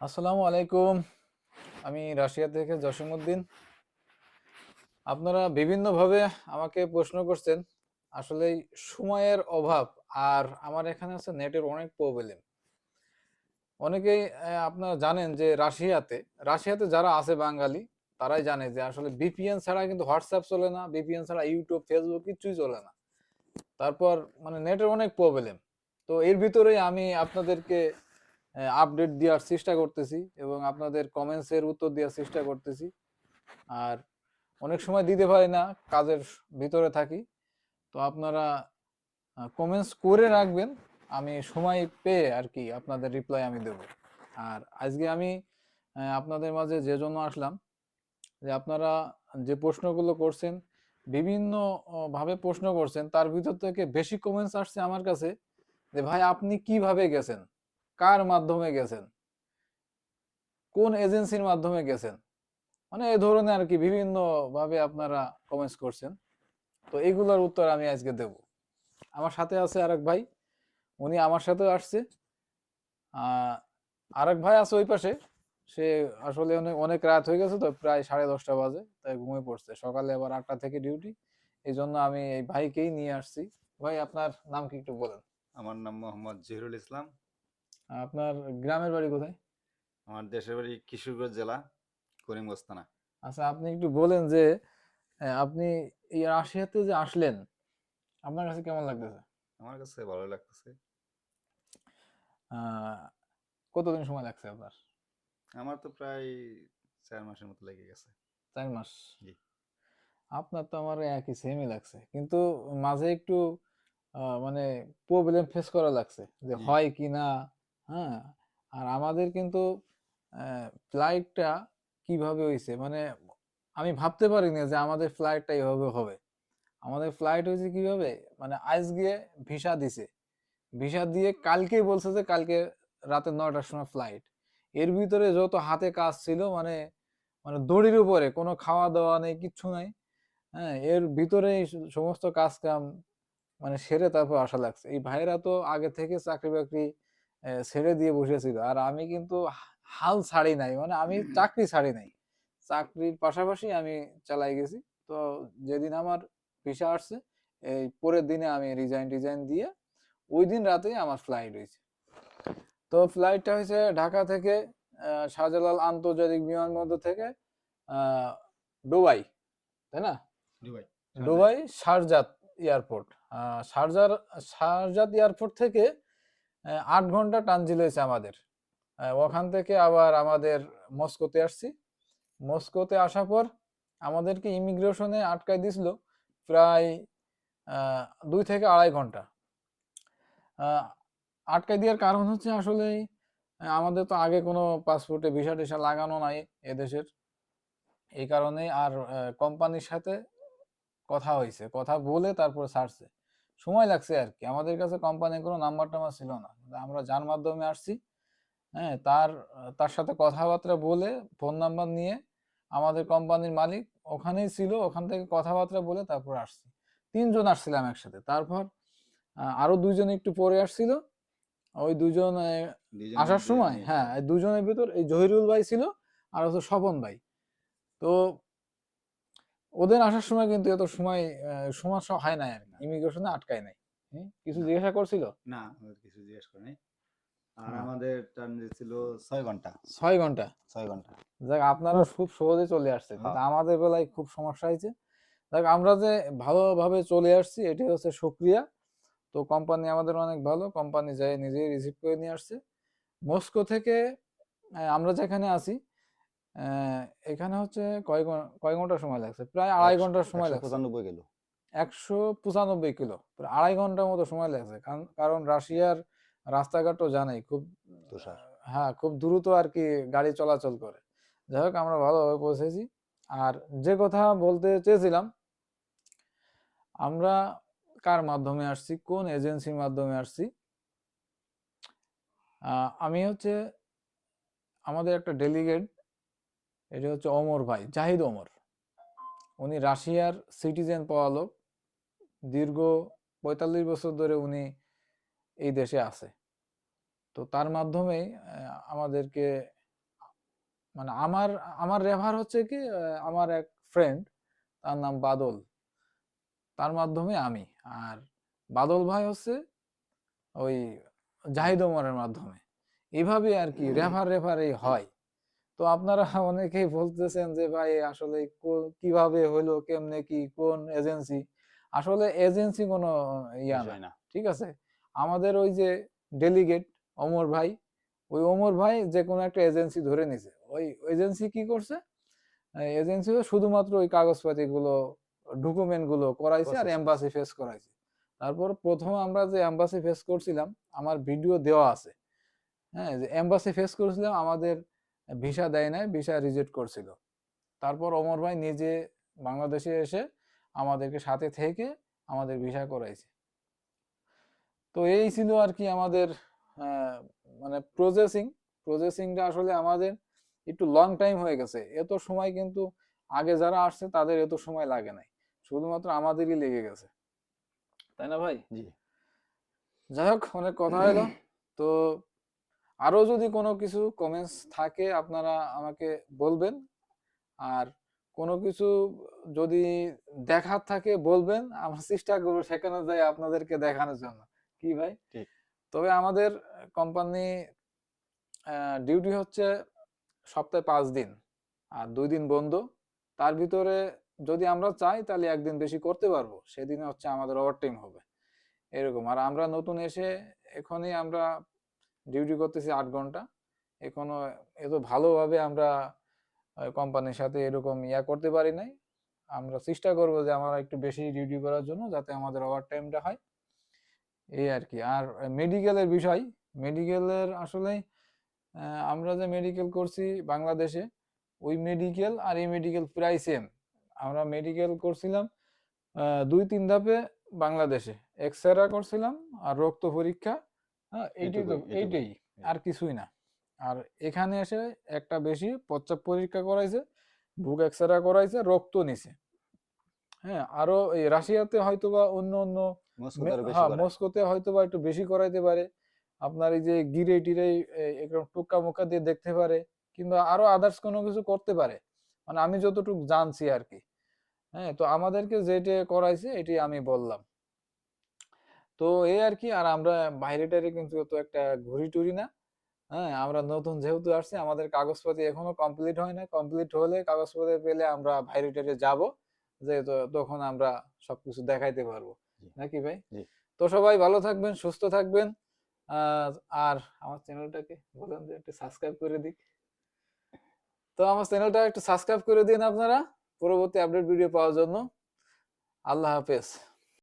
আসসালামু আলাইকুম। আমি রাশিয়া থেকে জসিমউদ্দিন। আপনারা বিভিন্নভাবে আমাকে প্রশ্ন করছেন আসলে সময়ের অভাব আর আমার এখানে আছে নেটের অনেক প্রবলেম অনেকেই আপনারা জানেন যে রাশিয়াতে রাশিয়াতে যারা আছে বাঙালি, তারাই জানে যে আসলে বিপিএন ছাড়া কিন্তু হোয়াটসঅ্যাপ চলে না বিপিএন ছাড়া ইউটিউব ফেসবুক কিছুই চলে না। তারপর মানে নেটের অনেক প্রবলেম তো এর ভিতরেই আমি আপনাদেরকে আপডেট দেওয়ার চেষ্টা করতেছি এবং আপনাদের কমেন্টসের উত্তর দেওয়ার চেষ্টা করতেছি। আর অনেক সময় দিতে পারি না, কাজের ভিতরে থাকি। তো আপনারা কমেন্টস করে রাখবেন, আমি সময় পেয়ে আর কি আপনাদের রিপ্লাই আমি দেব। আর আজকে আমি আপনাদের মাঝে যে জন্য আসলাম, যে আপনারা যে প্রশ্নগুলো করছেন, বিভিন্ন ভাবে প্রশ্ন করছেন, তার ভিতর থেকে বেশি কমেন্টস আসছে আমার কাছে, যে ভাই আপনি কীভাবে গেছেন? কার মাধ্যমে গেছেন? কোন এজেন্সির মাধ্যমে গেছেন? মানে এই ধরনের আর কি বিভিন্ন ভাবে আপনারা কমেন্টস করছেন। তো এইগুলোর উত্তর আমি আজকে দেব। আমার সাথে আছে আরেক ভাই, উনি আমার সাথে আসছে। আরেক ভাই আছে ওই পাশে। সে আসলে অনেক অনেক রাত হয়ে গেছে তো, প্রায় সাড়ে দশটা বাজে, তাই ঘুমিয়ে পড়ছে। সকালে আবার আটটা থেকে ডিউটি এই জন্য আমি এই ভাইকেই নিয়ে আসছি। ভাই, আপনার নাম কি একটু বলেন? আমার নাম মোহাম্মদ জহিরুল ইসলাম। আপনার গ্রামের বাড়ি কোথায়? আমার দেশের বাড়ি কিশোরগঞ্জ জেলা করিমগঞ্জ থানা। আচ্ছা আপনি একটু বলেন যে আপনি এই রাশিয়াতে যে আসলেন আপনার কাছে কেমন লাগতেছে? আমার কাছে ভালো লাগতেছে। কতদিন সময় লাগছে আপনার? আমার তো প্রায় চার মাসের মতো লেগে গেছে। চার মাস? জি। আপনার তো আমার একই সেমই লাগছে। কিন্তু মাঝে একটু মানে প্রবলেম ফেস করা লাগছে যে হয় কি না হ্যাঁ? আর আমাদের কিন্তু ফ্লাইটটা কীভাবে হয়েছে মানে আমি ভাবতে পারিনি যে আমাদের ফ্লাইটটা এইভাবে হবে। আমাদের ফ্লাইট হয়েছে কীভাবে? মানে আজ গিয়ে ভিসা দিছে। ভিসা দিয়ে কালকেই বলছে যে কালকে রাতে নয়টার সময় ফ্লাইট এর ভিতরে যত হাতে কাজ ছিল মানে মানে দড়ির উপরে, কোনো খাওয়া দাওয়া নেই, কিচ্ছু নাই। হ্যাঁ এর ভিতরেই স- সমস্ত কাজ কাম মানে সেরে তারপর আসা লাগছে। এই ভাইরা তো আগে থেকে চাকরি বাকরি ছেড়ে দিয়ে বসেছিল। আর আমি কিন্তু হাল ছাড়ি নাই মানে আমি চাকরি ছাড়ি নাই। চাকরির পাশাপাশি আমি চালাই গেছি। তো যেদিন আমার ভিসা আসছে এই পরের দিনে আমি রিজাইন টিজাইন দিয়ে ওই দিন রাতেই আমার ফ্লাইট হয়েছে। তো ফ্লাইটটা হয়েছে ঢাকা থেকে শাহজালাল আন্তর্জাতিক বিমানবন্দর থেকে দুবাই তাই না? দুবাই দুবাই শারজাত এয়ারপোর্ট। শারজার শারজাত এয়ারপোর্ট থেকে আট ঘণ্টা ট্রানজিট হয়েছে আমাদের। ওখান থেকে আবার আমাদের মস্কোতে আসছি। মস্কোতে আসার পর আমাদেরকে ইমিগ্রেশনে আটকায় দিছিল প্রায় দুই থেকে আড়াই ঘণ্টা। আটকায় দেওয়ার কারণ হচ্ছে আসলে আমাদের তো আগে কোনো পাসপোর্টে ভিসা টিসা লাগানো নাই এদেশের। এই কারণে আর কোম্পানির সাথে কথা হয়েছে, কথা বলে তারপরে ছাড়ছে। সময় লাগছে আর কি আমাদের কাছে কোম্পানির কোনো নাম্বার টাম্বার ছিল না। আমরা যার মাধ্যমে আসছি হ্যাঁ তার তার সাথে কথাবার্তা বলে ফোন নাম্বার নিয়ে আমাদের কোম্পানির মালিক ওখানেই ছিল ওখান থেকে কথাবার্তা বলে তারপর আসছি। তিনজন আসছিলাম একসাথে। তারপর আরও দুইজন একটু পরে আসছিল। ওই দুজন আসার সময় হ্যাঁ দুজনের ভিতর এই জহিরুল ভাই ছিল আর হচ্ছে স্বপন ভাই। তো ওদের আসার সময় কিন্তু এত সময় সমস্যা হয় নাই আর ইমিগ্রেশনে আটকায় নাই। কিছু জিজ্ঞাসা করছিল? না কিছু জিজ্ঞেস করে নাই। আর। আমাদের ট্রানজিট ছিল ছয় ঘণ্টা। ছয় ঘণ্টা? ছয় ঘণ্টা। যাক আপনারা খুব সহজে চলে আসছে কিন্তু। আমাদের বেলায় খুব সমস্যা হয়েছে। দেখ আমরা যে ভালোভাবে চলে আসছি এটি হচ্ছে সুক্রিয়া। তো কোম্পানি আমাদের অনেক ভালো। কোম্পানি যায় নিজেই রিসিভ করে নিয়ে আসছে। মস্কো থেকে আমরা যেখানে আছি এখানে হচ্ছে কয় কয় ঘণ্টা সময় লাগছে? প্রায় আড়াই ঘণ্টার সময় লাগছে। পঁচানব্বই কিলো। একশো পঁচানব্বই কিলো। প্রায় আড়াই ঘণ্টার মতো সময় লাগছে। কারণ কারণ রাশিয়ার রাস্তাঘাটও জানাই খুব। হ্যাঁ খুব দ্রুত আর কি গাড়ি চলাচল করে। যাই হোক আমরা ভালোভাবে পৌঁছেছি। আর যে কথা বলতে চেয়েছিলাম আমরা কার মাধ্যমে আসছি? কোন এজেন্সির মাধ্যমে আসছি? আমি হচ্ছে আমাদের একটা ডেলিগেট এটা হচ্ছে অমর ভাই জাহিদ ওমর উনি রাশিয়ার সিটিজেন পাওয়া লোক। দীর্ঘ পঁয়তাল্লিশ বছর ধরে উনি এই দেশে আছে। তো তার মাধ্যমেই আমাদেরকে মানে আমার আমার রেফার হচ্ছে কি আমার এক ফ্রেন্ড তার নাম বাদল। তার মাধ্যমে আমি। আর বাদল ভাই হচ্ছে ওই জাহিদ ওমরের মাধ্যমে। এভাবে আর কি রেফার রেফারেই হয়। তো আপনারা অনেকেই বলতেছেন যে ভাই আসলে কীভাবে হলো কেমনে কি কোন এজেন্সি? আসলে এজেন্সি কোনো ইয়া না না। ঠিক আছে? আমাদের ওই যে ডেলিগেট অমর ভাই ওই অমর ভাই যে কোনো একটা এজেন্সি ধরে নিছে। ওই এজেন্সি কি করছে? এজেন্সি শুধুমাত্র ওই কাগজপাতি গুলো ডকুমেন্টগুলো করাইছে আর এম্বাসি ফেস করাইছে। তারপর প্রথম আমরা যে এম্বাসি ফেস করছিলাম আমার ভিডিও দেওয়া আছে। হ্যাঁ যে এম্বাসি ফেস করেছিলাম আমাদের ভিসা দেয় নাই ভিসা রিজেক্ট করছিল। তারপর অমর ভাই নিজে বাংলাদেশে এসে আমাদেরকে সাথে থেকে আমাদের ভিসা করাইছে। তো এই ছিল আর কি আমাদের মানে প্রসেসিং প্রসেসিংটা আসলে আমাদের একটু লং টাইম হয়ে গেছে। এত সময় কিন্তু আগে যারা আসছে তাদের এত সময় লাগে নাই। শুধুমাত্র আমাদেরই লেগে গেছে। তাই না ভাই? জি। যাই হোক অনেক কথা হলো। তো আরও যদি কোনো কিছু কমেন্টস থাকে আপনারা আমাকে বলবেন। আর কোনো কিছু যদি দেখার থাকে বলবেন। আমরা চেষ্টা করব সেখানে যাই আপনাদেরকে দেখানোর জন্য। কি ভাই? তবে আমাদের কোম্পানি ডিউটি হচ্ছে সপ্তাহে পাঁচ দিন আর দুই দিন বন্ধ। তার ভিতরে যদি আমরা চাই তাহলে একদিন বেশি করতে পারব। সেদিনে হচ্ছে আমাদের ওভারটাইম হবে। এরকম। আর আমরা নতুন এসে এখনই আমরা ডিউটি করতেছি আট ঘণ্টা। এখনও এত ভালোভাবে আমরা কোম্পানির সাথে এরকম ইয়া করতে পারি নাই। আমরা চেষ্টা করব যে আমরা একটু বেশি ডিউটি করার জন্য যাতে আমাদের ওভার টাইমটা হয়। এই আর কি। আর মেডিকেলের বিষয় মেডিকেলের আসলে আমরা যে মেডিকেল করছি বাংলাদেশে, ওই মেডিকেল আর এই মেডিকেল প্রায় সেম আমরা মেডিকেল করছিলাম দুই তিন ধাপে বাংলাদেশে। এক্সরে করছিলাম আর রক্ত পরীক্ষা হ্যাঁ এইটাই তো আর কিছুই না। আর এখানে এসে একটা বেশি প্রস্রাব পরীক্ষা করাইছে বুক এক্সরে করাইছে রক্ত নিছে। হ্যাঁ আরও এই রাশিয়াতে হয়তো বা অন্য অন্য মস্কো মে- আরও বেশি হ্যাঁ মস্কোতে হয়তো বা একটু বেশি করাইতে পারে। আপনার এই যে গিরে টিরে এরকম টুকা মুকা দিয়ে দেখতে পারে কিংবা আরও আদার্স কোনো কিছু করতে পারে। মানে আমি যতটুকু জানছি আর কি। হ্যাঁ তো আমাদেরকে যেটা করাইছে এটি আমি বললাম। তো এই আর কি আর আমরা বাইরে টাইরে কিন্তু তো একটা ঘুরি টুরি না। হ্যাঁ আমরা নতুন যেহেতু আসছি আমাদের কাগজপাতি এখনও কমপ্লিট হয় না। কমপ্লিট হলে কাগজপাতি পেলে আমরা বাইরে টাইরে যাব। যে তখন আমরা সবকিছু দেখাইতে পারব। নাকি ভাই? তো সবাই ভালো থাকবেন সুস্থ থাকবেন। আর আমার চ্যানেলটাকে বলেন যে একটু সাবস্ক্রাইব করে দিক। তো আমার চ্যানেলটা একটু সাবস্ক্রাইব করে দিন আপনারা। পরবর্তী আপডেট ভিডিও পাওয়ার জন্য। আল্লাহ হাফেজ।